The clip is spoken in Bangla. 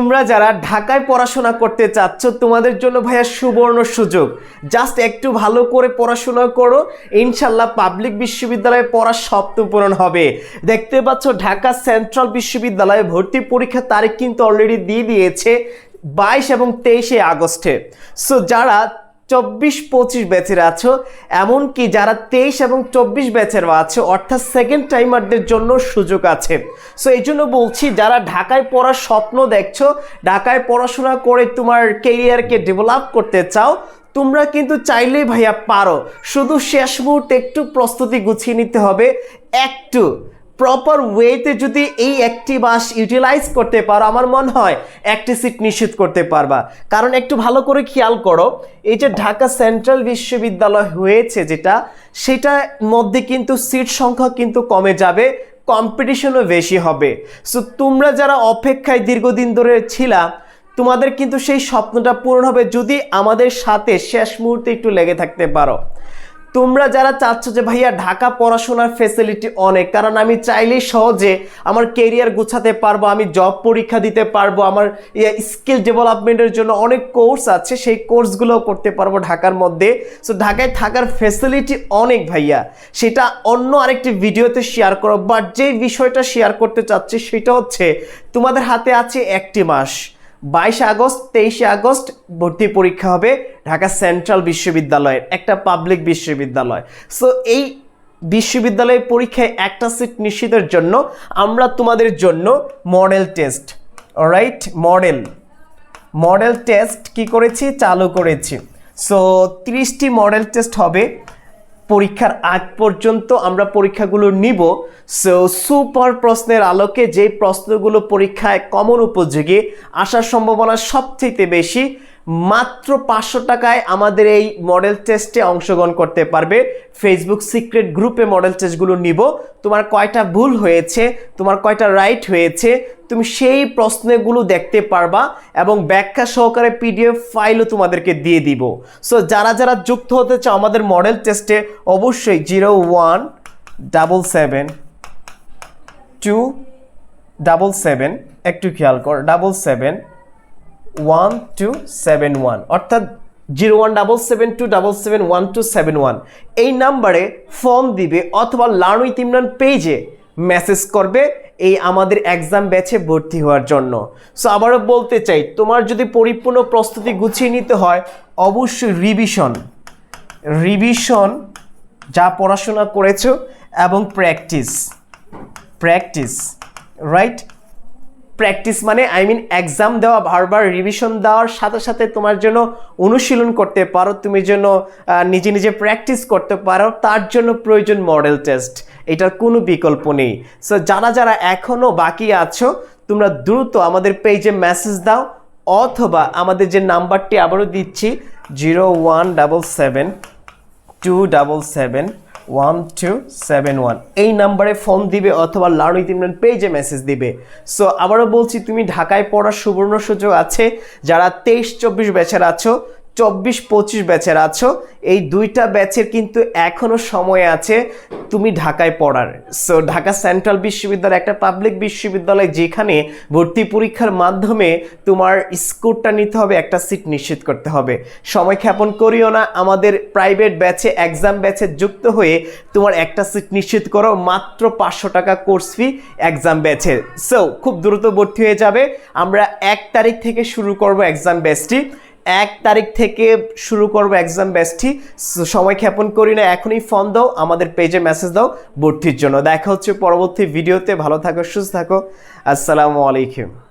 তোমরা যারা ঢাকায় পড়াশোনা করতে চাচ্ছ, তোমাদের জন্য ভাইয়া সুবর্ণ সুযোগ। জাস্ট একটু ভালো করে পড়াশোনা করো, ইনশাল্লাহ পাবলিক বিশ্ববিদ্যালয়ে পড়ার স্বপ্ন পূরণ হবে। দেখতে পাচ্ছ, ঢাকা সেন্ট্রাল বিশ্ববিদ্যালয়ে ভর্তি পরীক্ষা তারিখ কিন্তু অলরেডি দিয়ে দিয়েছে বাইশ এবং তেইশে আগস্টে। সো যারা চব্বিশ পঁচিশ ব্যাচের আছো, এমনকি যারা তেইশ এবং চব্বিশ ব্যাচের আছো, অর্থাৎ সেকেন্ড টাইমারদের জন্য সুযোগ আছে। সো এই জন্য বলছি, যারা ঢাকায় পড়ার স্বপ্ন দেখছ, ঢাকায় পড়াশোনা করে তোমার কেরিয়ারকে ডেভেলপ করতে চাও, তোমরা কিন্তু চাইলেই ভাইয়া পারো। শুধু শেষ মুহূর্তে একটু প্রস্তুতি গুছিয়ে নিতে হবে, একটু। প্রপার ওয়েতে যদি এই একটি মাস ইউটিলাইজ করতে পারো, আমার মনে হয় একটি সিট নিশ্চিত করতে পারবা। কারণ একটু ভালো করে খেয়াল করো, এই যে ঢাকা সেন্ট্রাল বিশ্ববিদ্যালয় হয়েছে যেটা, সেটার মধ্যে কিন্তু সিট সংখ্যা কিন্তু কমে যাবে কম্পিটিশনও বেশি হবে। সো তোমরা যারা অপেক্ষায় দীর্ঘদিন ধরে ছিলা, তোমাদের কিন্তু সেই স্বপ্নটা পূরণ হবে যদি আমাদের সাথে শেষ মুহূর্তে একটু লেগে থাকতে পারো। তোমরা যারা চাচ্ছ যে ভাইয়া ঢাকা পড়াশোনার ফেসিলিটি অনেক, কারণ আমি চাইলেই সহজে আমার কেরিয়ার গুছাতে পারব, আমি জব পরীক্ষা দিতে পারব, আমার স্কিল ডেভেলপমেন্টের জন্য অনেক কোর্স আছে, সেই কোর্সগুলো করতে পারব ঢাকার মধ্যে। সো ঢাকায় থাকার ফেসিলিটি অনেক ভাইয়া। সেটা অন্য আরেকটি ভিডিওতে শেয়ার করো বাট যেই বিষয়টা শেয়ার করতে চাচ্ছি সেটা হচ্ছে, তোমাদের হাতে আছে একটি মাস। বাইশে আগস্ট, তেইশে আগস্ট ভর্তি পরীক্ষা হবে ঢাকা সেন্ট্রাল বিশ্ববিদ্যালয়ের, একটা পাবলিক বিশ্ববিদ্যালয়। সো এই বিশ্ববিদ্যালয়ের পরীক্ষায় একটা সিট নিশ্চিতের জন্য আমরা তোমাদের জন্য model test right model model test কি করেছি? চালু করেছি। সো তিরিশটি মডেল টেস্ট হবে। পরীক্ষার আগ পর্যন্ত আমরা পরীক্ষাগুলো নিব। সো সুপার প্রশ্নের আলোকে যে প্রশ্নগুলো পরীক্ষায় কমন উপযোগী, আসার সম্ভাবনা সবচেয়ে বেশি মাত্র পাঁচশো টাকায় আমাদের এই মডেল টেস্টে অংশগ্রহণ করতে পারবে। ফেসবুক সিক্রেট গ্রুপে মডেল টেস্টগুলো নিব। তোমার কয়টা ভুল হয়েছে, তোমার কয়টা রাইট হয়েছে, তুমি সেই প্রশ্নগুলো দেখতে পারবা এবং ব্যাখ্যা সহকারে পিডিএফ ফাইলও তোমাদেরকে দিয়ে দিব। সো যারা যারা যুক্ত হতে চাও আমাদের মডেল টেস্টে অবশ্যই zero one double seven two double seven একটু খেয়াল কর double seven one two seven one অর্থাৎ zero one double seven two double seven one two seven one এই নাম্বারে ফর্ম দিবে অথবা লার্ন উইথ ইমরান পেজে মেসেজ করবে এই আমাদের এক্সাম ব্যাচে ভর্তি হওয়ার জন্য। সো আবারও বলতে চাই, তোমার যদি পরিপূর্ণ প্রস্তুতি গুছিয়ে নিতে হয়, অবশ্যই রিভিশন রিভিশন যা পড়াশোনা করেছ এবং প্র্যাকটিস প্র্যাকটিস রাইট প্র্যাকটিস মানে আই মিন এক্সাম দেওয়া, বারবার রিভিশন দেওয়ার সাথে সাথে তোমার জন্য অনুশীলন করতে পারো, তুমি যেন নিজে নিজে প্র্যাকটিস করতে পারো, তার জন্য প্রয়োজন মডেল টেস্ট এটার কোনো বিকল্প নেই। সো যারা যারা এখনও বাকি আছো, তোমরা দ্রুত আমাদের পেজে মেসেজ দাও, অথবা আমাদের যে নাম্বারটি আবারও দিচ্ছি zero one double seven two double seven one two seven one এই নাম্বারে ফোন দিবে অথবা লার্ন উইথ ইমরান পেজে মেসেজ দিবে। সো আবারও বলছি, তুমি ঢাকায় পড়ার সুবর্ণ সুযোগ আছে। যারা তেইশ, চব্বিশ ব্যাচের আছো চব্বিশ পঁচিশ ব্যাচের আছো। এই দুইটা ব্যাচের কিন্তু এখনও সময় আছে তুমি ঢাকায় পড়ার। সো ঢাকা সেন্ট্রাল বিশ্ববিদ্যালয়, একটা পাবলিক বিশ্ববিদ্যালয় যেখানে ভর্তি পরীক্ষার মাধ্যমে তোমার স্কোরটা নিতে হবে, একটা সিট নিশ্চিত করতে হবে। সময় ক্ষেপণ করিও না, আমাদের প্রাইভেট ব্যাচে, এক্সাম ব্যাচে যুক্ত হয়ে তোমার একটা সিট নিশ্চিত করো, মাত্র পাঁচশো টাকা কোর্স ফি এক্সাম ব্যাচে। সো খুব দ্রুত ভর্তি হয়ে যাবে। আমরা এক তারিখ থেকে শুরু করব এক্সাম ব্যাচটি। এক তারিখ থেকে শুরু করব এক্সাম ব্যাচটি। সময় ক্ষেপণ করি না, এখনই ফোন দাও, আমাদের পেজে মেসেজ দাও ভর্তির জন্য। দেখা হচ্ছে পরবর্তী ভিডিওতে ভালো থাকো, সুস্থ থাকো। আসসালামু আলাইকুম।